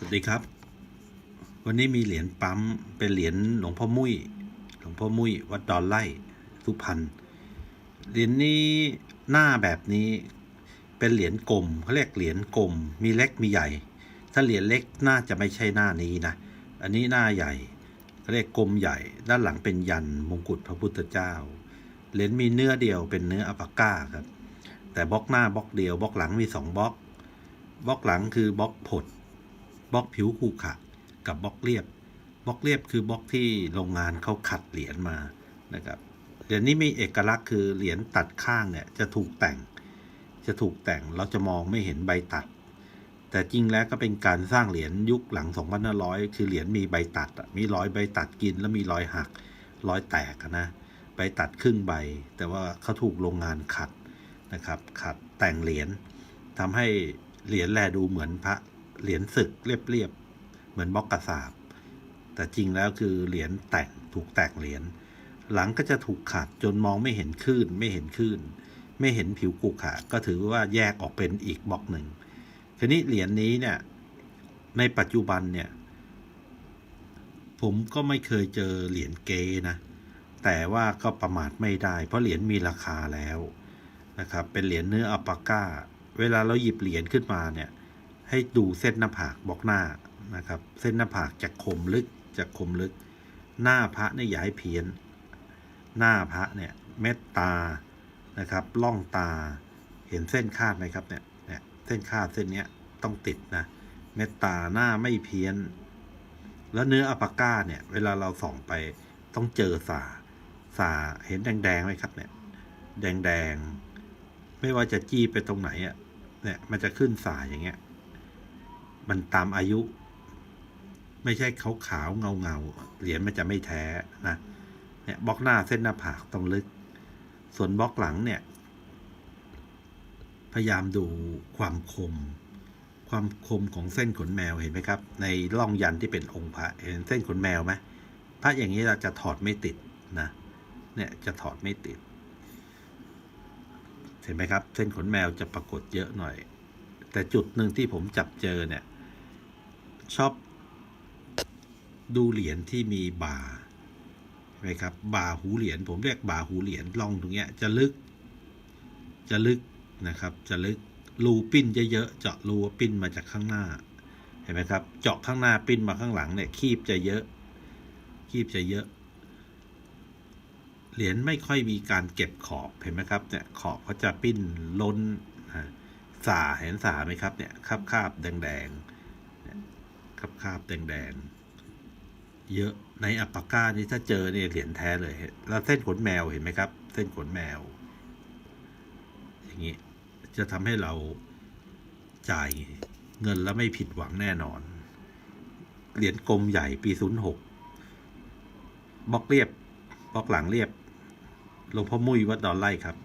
สวัสดีครับ วันนี้มีเหรียญปั๊มเป็นเหรียญหลวงพ่อมุ้ยหลวงพ่อมุ้ยวัดดอนไร่สุพรรณเหรียญนี้หน้าแบบนี้เป็นเหรียญกลมเขาเรียกเหรียญกลม มีเล็กมีใหญ่ ถ้าเหรียญเล็กน่าจะไม่ใช่หน้านี้นะ อันนี้หน้าใหญ่เขาเรียกกลมใหญ่ ด้านหลังเป็นยันมงกุฎพระพุทธเจ้า เหรียญมีเนื้อเดียวเป็นเนื้ออัปปาก้าครับ แต่บล็อกหน้าบล็อกเดียวบล็อกหลังมีสองบล็อกบล็อกหลังคือบล็อกผด บล็อกผิวขรุขะกับบล็อกเรียบบล็อกเรียบคือบล็อกที่โรงงานเขาขัดเหรียญมานะครับเหรียญนี้มีเอกลักษณ์คือเหรียญตัดข้างเนี่ยจะถูกแต่ง จะถูกแต่งเราจะมองไม่เห็นใบตัด แต่จริงแล้วก็เป็นการสร้างเหรียญยุคหลัง 2500 คือเหรียญมีใบตัด มีรอยใบตัดกินแล้วมีรอยหักรอยแตกนะใบตัดครึ่งใบ แต่ว่าเขาถูกโรงงานขัดนะครับ ขัดแต่งเหรียญทำให้เหรียญแลดูเหมือนพระ เหรียญศึกเรียบๆ เหมือนบล็อกกระสาบ แต่จริงแล้วคือเหรียญแต่งถูกแต่งเหรียญหลังก็จะถูกขัดจนมองไม่เห็นคลื่นไม่เห็นคลื่น ไม่เห็นผิวกุขะก็ถือว่าแยกออกเป็นอีกบล็อกหนึ่งทีนี้เหรียญนี้เนี่ยในปัจจุบันเนี่ยผมก็ไม่เคยเจอเหรียญเกนะ แต่ว่าก็ประมาทไม่ได้ เพราะเหรียญมีราคาแล้วนะครับ เป็นเหรียญเนื้ออัปปาก้า เวลาเราหยิบเหรียญขึ้นมาเนี่ย ให้ดูเส้นหน้าผากบล็อกหน้านะครับ เส้นหน้าผากจะคมลึกจะคมลึก หน้าพระเนี่ยอย่าให้เพี้ยน หน้าพระเนี่ยเม็ดตานะครับล่องตาเห็นเส้นคาดไหมครับเนี่ยเนี่ยเส้นคาดเส้นเนี้ยต้องติดนะเม็ดตาหน้าไม่เพี้ยน แล้วเนื้ออัปปาก้าเนี่ย เวลาเราส่องไปต้องเจอสาสาเห็นแดงๆไหมครับเนี่ย แดงๆ ไม่ว่าจะจี้ไปตรงไหนอะเนี่ยมันจะขึ้นสาอย่างเงี้ย มันตามอายุ ไม่ใช่ขาวขาวเงาเงาๆเหรียญมันจะไม่แท้นะเนี่ยบล็อกหน้าเส้นหน้าผากต้องลึก ส่วนบล็อกหลังเนี่ย พยายามดูความคม ความคมของเส้นขนแมวเห็นไหมครับ ในร่องยันที่เป็นองค์พระเห็นเส้นขนแมวไหมพระอย่างนี้เราจะถอดไม่ติดนะเนี่ยจะถอดไม่ติด เห็นไหมครับ เส้นขนแมวจะปรากฏเยอะหน่อย แต่จุดหนึ่งที่ผมจับเจอเนี่ย ชอบดูเหรียญที่มีบ่าเห็นไหมครับ บ่าหูเหรียญผมเรียกบ่าหูเหรียญร่องตรงเนี้ยจะลึก จะลึกนะครับ จะลึกรูปิ้นเยอะๆเจาะรูปิ้นมาจากข้างหน้าเห็นไหมครับ เจาะข้างหน้าปิ้นมาข้างหลังเนี่ยคีบจะเยอะ คีบจะเยอะเหรียญไม่ค่อยมีการเก็บขอบเห็นไหมครับเนี่ยขอบเขาจะปิ้นล้นสาเห็นสาไหมครับเนี่ยคาบคาบๆแดงๆ คาบคาบๆแดงๆเยอะในอัปปาก้านี่ถ้าเจอเนี่ยเหรียญแท้เลย แล้วเส้นขนแมวเห็นไหมครับ เส้นขนแมว อย่างนี้จะทำให้เราจ่ายเงินแล้วไม่ผิดหวังแน่นอน เหรียญกลมใหญ่ปีศูนย์หกบล็อกเรียบ บล็อกหลังเรียบหลวงพ่อมุ้ยวัดดอนไร่ครับ